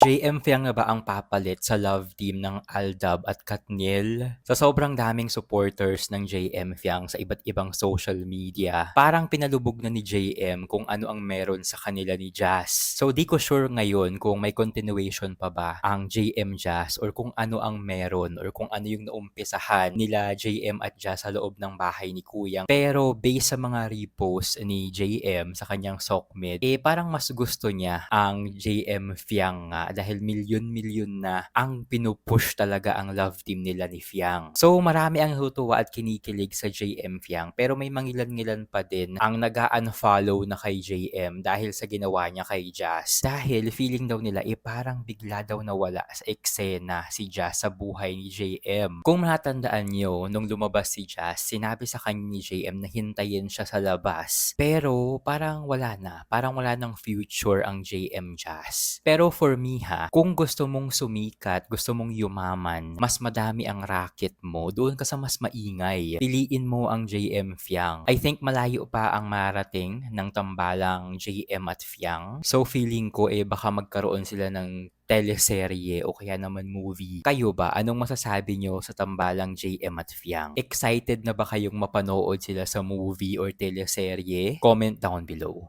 JM Fiang na ba ang papalit sa love team ng Aldab at Katniel? Sa sobrang daming supporters ng JM Fiang sa iba't ibang social media, parang pinalubog na ni JM kung ano ang meron sa kanila ni Jazz. So di ko sure ngayon kung may continuation pa ba ang JM Jazz or kung ano ang meron or kung ano yung naumpisahan nila JM at Jazz sa loob ng bahay ni Kuyang. Pero based sa mga repost ni JM sa kanyang Sokmed, eh parang mas gusto niya ang JM Fiang dahil milyon-milyon na ang pinupush talaga ang love team nila ni Fiang. So marami ang natutuwa at kinikilig sa JM Fiang pero may mangilan-ngilan pa din ang nag-unfollow na kay JM dahil sa ginawa niya kay Jazz. Dahil feeling daw nila eh parang bigla daw nawala sa eksena si Jazz sa buhay ni JM. Kung matandaan nyo, nung lumabas si Jazz, sinabi sa kanya ni JM na hintayin siya sa labas. Pero parang wala na. Parang wala ng future ang JM Jazz. Pero for me ha, kung gusto mong sumikat, gusto mong yumaman, mas madami ang racket mo, doon ka sa mas maingay. Piliin mo ang JM Fiang. I think malayo pa ang marating ng tambalang JM at Fiang. So feeling ko eh baka magkaroon sila ng teleserye o kaya naman movie. Kayo ba? Anong masasabi nyo sa tambalang JM at Fiang? Excited na ba kayong mapanood sila sa movie or teleserye? Comment down below.